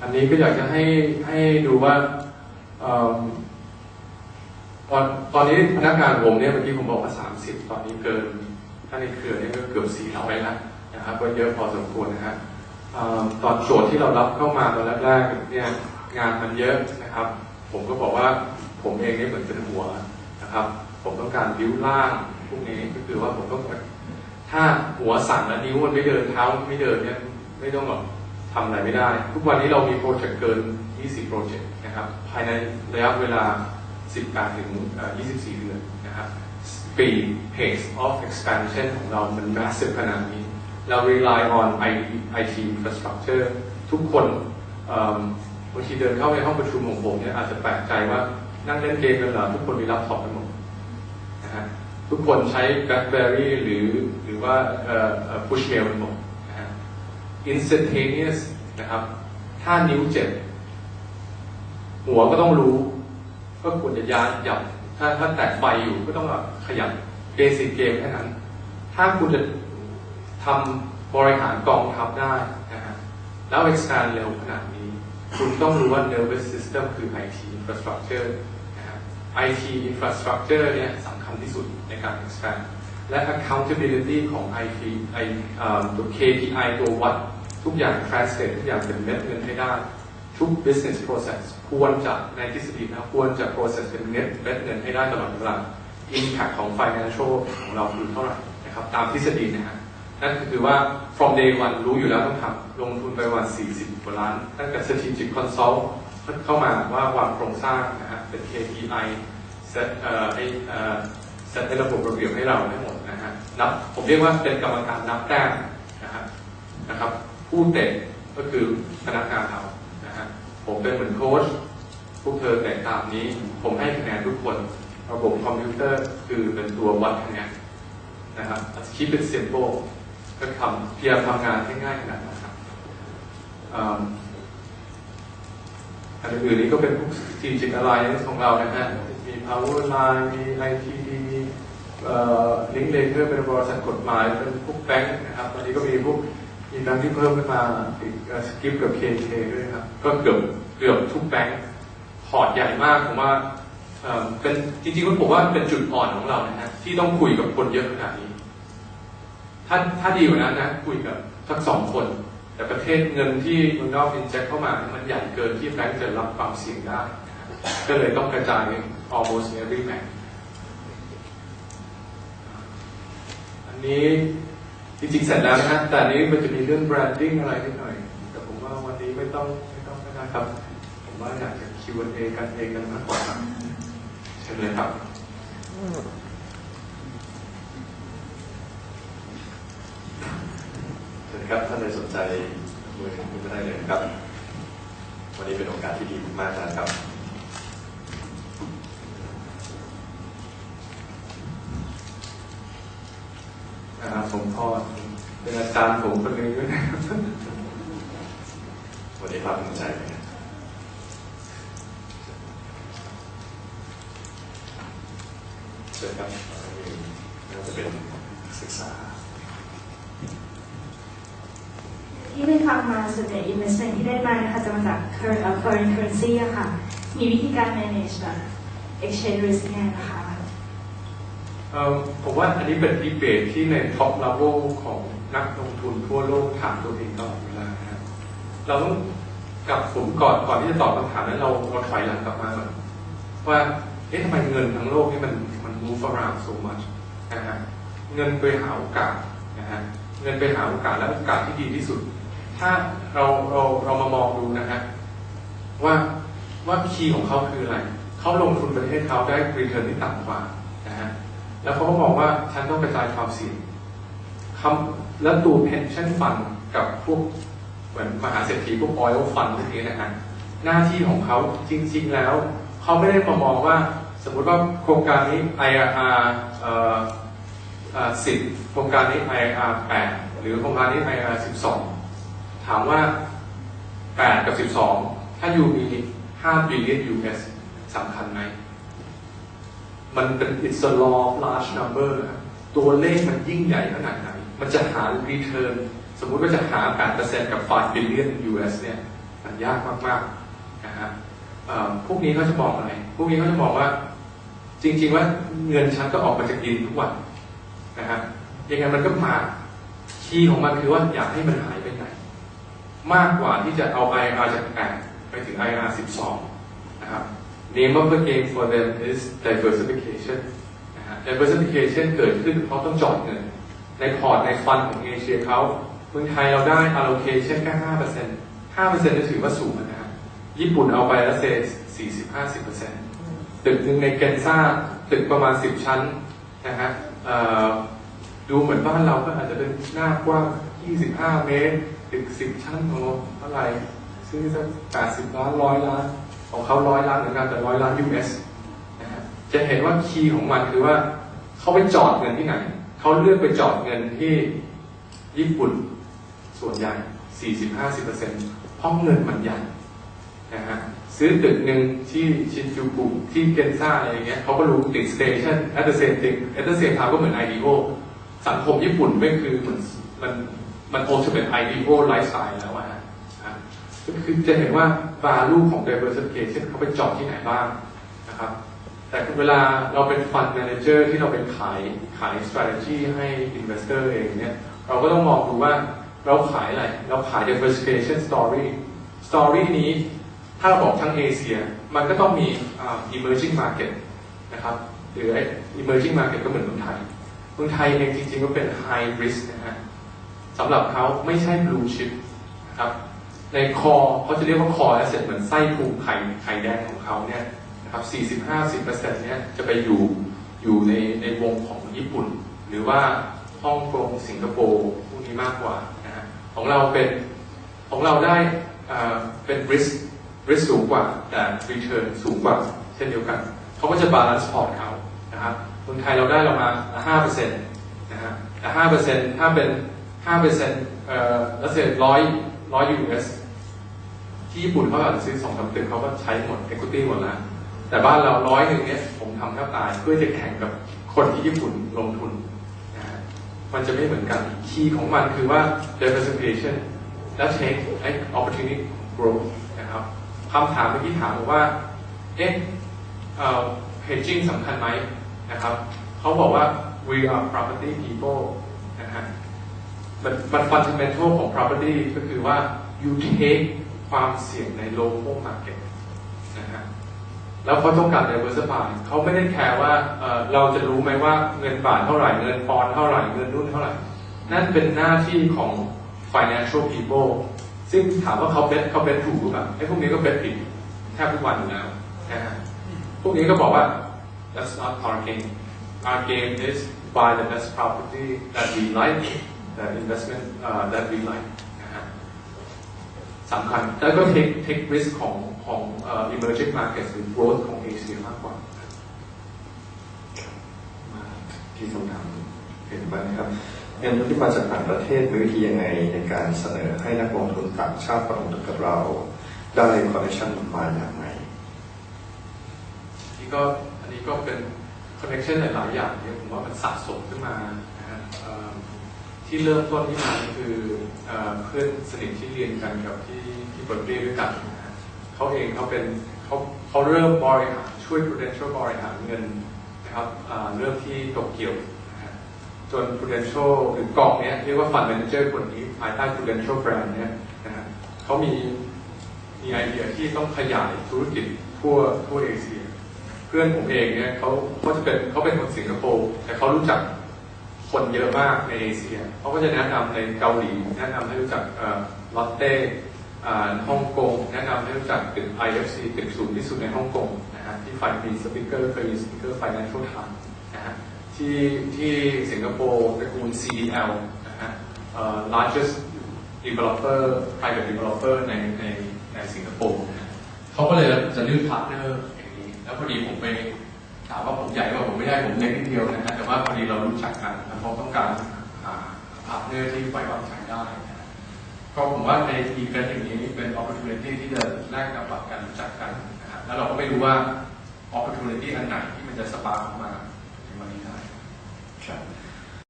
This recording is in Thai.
อันนี้ก็อยากจะให้ให้ดูว่าเอิ่มตอนตอนนี้พนักงานผมเนี่ยเมื่อกี้ผมบอกว่า 30 ตอนนี้เกิน ถ้าในเครือเนี่ยก็เกือบ400แล้วนะครับก็เยอะพอสมควรนะฮะเอิ่มตอนโจทย์ที่เรารับเข้ามาตอนแรกๆเนี่ยงานมันเยอะนะครับ ผมก็บอกว่าผมเองเนี่ยเหมือนเป็นหัวนะครับ ผมต้องการบิ้วล่างพวกนี้ก็คือว่าผมต้องถ้าหัวสั่นแล้วนิ้วมันไม่เดินเท้าไม่เดินเนี่ยไม่ต้องหรอก ทำอะไรไม่ได้ ทุกวันนี้เรามีโปรเจกต์เกิน 20 โปรเจกต์นะครับ ภายในระยะเวลา 18 ถึง 24 เดือนนะครับ speed pace of expansion ของเรา มัน massive ขนาดนี้ เรา rely on IT infrastructure ทุกคนบางทีเดินเข้าในห้องประชุมของผมเนี่ยอาจจะแปลกใจว่านั่งเล่นเกมกันเหรอทุกคนมีแล็ปท็อปกันหมดนะฮะทุกคนใช้ BlackBerry หรือหรือว่าเอ่อเอ่อ push mail กันหมดนะฮะ instantaneous นะครับ ถ้านิ้วเจ็บ หัวก็ต้องรู้ ก็ควรจะย้ายหยับ ถ้าถ้าแตะไฟอยู่ก็ต้องขยับเบสิกเกมแค่นั้น ถ้าคุณจะทำบริหารกองทัพได้นะฮะแล้ว expand เร็วขนาดนี้ คุณต้องรู้ว่า nervous system คือ IT infrastructure นะฮะ IT infrastructure เนี่ยสำคัญที่สุดในการ expand และ accountability ของ IT ไออ่อตัว KPI ตัววัด ทุกอย่าง translate ทุกอย่างเป็นเม็ดเงินให้ได้ ทุก business process ควรจะในทฤษฎีนะควรจะ process เป็นเม็ดเม็ดเงินให้ได้ตลอดเวลา impact ของ financial ของเราคือเท่าไหร่นะครับตามทฤษฎีนะฮะนั่นคือว่า from day one รู้อยู่แล้วต้องทำลงทุนไปวัน40 กว่าล้าน ตั้งแต่ strategic consult เข้ามาว่าวางโครงสร้างนะฮะเป็น KPI set เอ่อไอเอ่อ set ในระบบระเบียบให้เราทั้งหมดนะฮะนับผมเรียกว่าเป็นกรรมการนับแต้มนะฮะนะครับ ผู้เตะก็คือพนักงานเรานะฮะผมเป็นเหมือนโค้ชพวกเธอแต่งตามนี้ ผมให้คะแนนทุกคนระบบคอมพิวเตอร์คือเป็นตัววัดคะแนนนะครับ keep it simple ก็ทำเพยายามทำงานให้ง่ายขนาดนั้นครับอันอื่นๆนี้ก็เป็นพวกทีมจิตอะไรของเรานะฮะมี power line มี ITD มีลิงก์เลเ r อร์เป็นบริษัทกฎหมายเป็นพวกแบงค์นะครับตอนนี้ก็มีพวก มีแบงค์ที่เพิ่มขึ้นมาอีกสกิปกับ KK ด้วยครับ ก็เกือบเกือบทุกแบงค์พอร์ตใหญ่มากผมว่าเออเป็นจริงๆผมว่าเป็นจุดอ่อนของเรานะฮะที่ต้องคุยกับคนเยอะขนาดนี้ ถ้าถ้าดีกว่านั้นนะคุยกับสักสองคน แต่ประเทศเงินที่เมืองนอกอินเจคเข้ามา มันใหญ่เกินที่แบงค์จะรับความเสี่ยงได้ ก็เลยต้องกระจาย almost every bank อันนี้ จริงๆเสร็จแล้วนะฮะแต่นี้มันจะมีเรื่อง branding อะไรนิดหน่อย แต่ผมว่าวันนี้ไม่ต้องไม่ต้องก็ได้ครับ ผมว่าอยากจะ Q&A กันเองกันมากกว่าครับเชิญเลยครับสวัสดีครับท่านใดสนใจมือคุณก็ได้เลยนะครับ วันนี้เป็นโอกาสที่ดีมากนะครับ นะครับผมพ่อเป็นอาจารย์ผมคนนึงด้วยนะครับวันนี้ภาคภูมิใจเชิญครับน่าจะเป็นศึกษา ที่ได้ฟังมาส่วนใหญ่ investment ที่ได้มานะคะจะมาจาก current uh, foreign currency อะค่ะ มีวิธีการ manage แบบ exchange risk ไงนะคะ ผมว่าอันนี้เป็นดีเบตที่ในท็อปเลเวลของนักลงทุนทั่วโลกถามตัวเองตลอดเวลาครับเราต้องกลับผมก่อนก่อนที่จะตอบคำถามนั้นเราเราถอยหลังกลับมาก่อนว่าเอ๊ะทำไมเงินทั้งโลกนี่มันมัน move around so much นะฮะเงินไปหาโอกาสนะฮะเงินไปหาโอกาสและโอกาสที่ดีที่สุด ถ้าเราเราเรามามองดูนะฮะว่าว่าคีย์ของเขาคืออะไรเขาลงทุนประเทศเขาได้ return ที่ต่ำกว่านะฮะ แล้วเขาก็มองว่าฉันต้องกระจายความเสี่ยงคำแล้วตัว pension fund กับพวกเหมือนมหาเศรษฐีพวก oil fund พวกนี้นะฮะหน้าที่ของเขาจริง ๆ แล้ว เขาไม่ได้มามองว่าสมมุติว่าโครงการนี้ IRR เอ่อเอ่อ10โครงการนี้ IRR 8หรือโครงการนี้ IRR 12ถามว่า8กับ12ถ้าอยู่มี5 billion US สำคัญไหม มันเป็น it's a law of large number นะครับตัวเลขมันยิ่งใหญ่ขนาดไหน มันจะหา return สมมุติว่าจะหา 8%กับ 5 billion US เนี่ยมันยากมากๆนะฮะพวกนี้เขาจะมองอะไร พวกนี้เขาจะมองว่า จริง ๆ ว่าเงินฉันก็ออกมาจากดินทุกวันนะฮะยังไงมันก็มาคีย์ของมันคือว่าอยากให้มันหายไปไหน มากกว่าที่จะเอา IR จาก8ไปถึง IR 12 นะครับ Name of the game for them is diversification diversification เกิดขึ้นเพราะต้องจอดเงินในพอร์ตในฟันของเอเชียเขาเมืองไทยเราได้ allocation แค่5% 5%นี่ถือว่าสูงนะฮะญี่ปุ่นเอาไปแล้วเซ40-50%ตึกหนึ่งในเกนซ่าตึกประมาณ10ชั้นนะฮะดูเหมือนบ้านเราก็อาจจะเป็นหน้ากว้าง25 เมตร ตึก 10 ชั้นโอ้เท่าไหร่ซื้อสัก80 ล้านร้อยล้าน ของเขาร้อยล้านเหมือนกันแต่ร้อยล้าน US นะฮะจะเห็นว่าคีย์ของมันคือว่าเขาไปจอดเงินที่ไหนเขาเลือกไปจอดเงินที่ญี่ปุ่นส่วนใหญ่ 40-50%เพราะเงินมันใหญ่นะฮะซื้อตึกหนึ่งที่ชินจูกุที่เกนซ่าอะไรอย่างเงี้ยเขาก็รู้ติดสเตชัน at the same thing at the same time ก็เหมือน IDO สังคมญี่ปุ่นไม่คือเหมือนมันมัน ultimate IDO lifestyle แล้วอะฮะ คือจะเห็นว่า value ของ diversification เขาไปจาะที่ไหนบ้างนะครับ แต่เวลาเราเป็น fund manager ที่เราเป็นขายขาย strategy ให้ investor เองเนี่ย เราก็ต้องมองดูว่าเราขายอะไร เราขาย diversification story story นี้ถ้าเราบอกทั้งเอเชีย มันก็ต้องมี emerging market นะครับ หรือ emerging market ก็เหมือนเมืองไทย เมืองไทยเองจริงๆก็เป็น high risk นะฮะสำหรับเขาไม่ใช่ blue chip นะครับ ในคอเขาจะเรียกว่า core asset เหมือนไส้พุงไข่ไข่แดงของเขาเนี่ยนะครับ40-50%เนี่ยจะไปอยู่อยู่ในในวงของญี่ปุ่น หรือว่าฮ่องกงสิงคโปร์พวกนี้มากกว่านะฮะของเราเป็นของเราได้เป็น risk risk สูงกว่าแต่ return สูงกว่า เช่นเดียวกันเขาก็จะ balance port เขานะครับเมืองไทยเราได้เรามา5%นะฮะแต่5%ถ้าเป็น5%เอ่อแล้วเสร็จร้อย ร้อย US ที่ญี่ปุ่นเขาอาจจะซื้อสองสามตึกเขาก็ใช้หมด equity หมดแล้ว แต่บ้านเราร้อยหนึ่งเนี่ยผมทำแทบตายเพื่อจะแข่งกับคนที่ญี่ปุ่นลงทุนนะฮะมันจะไม่เหมือนกันคีย์ของมันคือว่า diversification และ take ไอ้ opportunity growth นะครับคำถามเมื่อกี้ถามบอกว่า เอ๊ะเอ่อ hedging สำคัญไหมนะครับเขาบอกว่า we are property people นะฮะ มันมัน fundamental ของ property ก็คือว่า you take ความเสี่ยงใน local market นะฮะแล้วเขาต้องการ diversify เขาไม่ได้แคร์ว่าเเราจะรู้ไหมว่าเงินบาทเท่าไหร่ เงินปอนด์เท่าไหร่ เงินรุ่นเท่าไหร่ นั่นเป็นหน้าที่ของ financial people ซึ่งถามว่าเขาเบสเขาเบสถูกหรือเปล่าไอ้พวกนี้ก็เบสผิดแทบทุกวันอยู่แล้วนะฮะพวกนี้ก็บอกว่า that's not our game our game is buy the best property that we like investment uh, that we like นะฮะสำคัญ แล้วก็ take take risk ของของเอ่อ emerging markets หรือ growth ของเอเชียมากกว่ามาที่คำถามเห็นบ้างนะครับเงินที่มาจากต่างประเทศมีวิธียังไงในการเสนอให้นักลงทุนต่างชาติมาลงทุนกับเราได้คอนเนคชั่นมาอย่างไรนี่ก็อันนี้ก็เป็น connection หลาย ๆ อย่างที่ผมว่ามันสะสมขึ้นมานะฮะเอ่อ ที่เริ่มต้นที่มาคือเพื่อนสนิทที่เรียนกันกับที่ที่เบิร์กลีย์ด้วยกันนะเขาเองเขาเป็นเขาเขาเริ่มบริหารช่วย prudential บริหารเงินนะครับเริ่มที่โตเกียวจน prudential หรือกองเนี้ยเรียกว่า fund manager คนนี้ภายใต้ prudential brand เนี้ยนะฮะเขามีมีไอเดียที่ต้องขยายธุรกิจทั่วทั่วเอเชีย เพื่อนผมเองเนี่ยเขาเขาจะเป็นเขาเป็นคนสิงคโปร์แต่เขารู้จัก คนเยอะมากในเอเชียเขาก็จะแนะนำในเกาหลี แนะนำให้รู้จักลอตเต้ฮ่องกง แนะนำให้รู้จักตึก IFC ตึกสูงที่สุดในฮ่องกงนะฮะที่ไฟมีสปิเกอร์เคยมีสปิเกอร์ Financial Times นะฮะที่ที่สิงคโปร์ตระกูล CDL นะฮะ largest developer private developer ในในในสิงคโปร์เขาก็เลยจะเลือกพาร์ทเนอร์อย่างนี้ แล้วพอดีผมไปถามว่าผมใหญ่กว่าผม ไม่ได้ผมเล็กนิดเดียวนะฮะแต่ว่าพอดีเรารู้จักกันแล้วเขาต้องการหาพาร์ทเนอร์ที่ไว้วางใจได้ก็ผมว่าในอีเวนต์อย่างนี้เป็น opportunity ที่จะแลกกับปรับการรู้จักกันนะครับแล้วเราก็ไม่รู้ว่า opportunity อันไหนที่มันจะสปาร์กมาในวันนี้ได้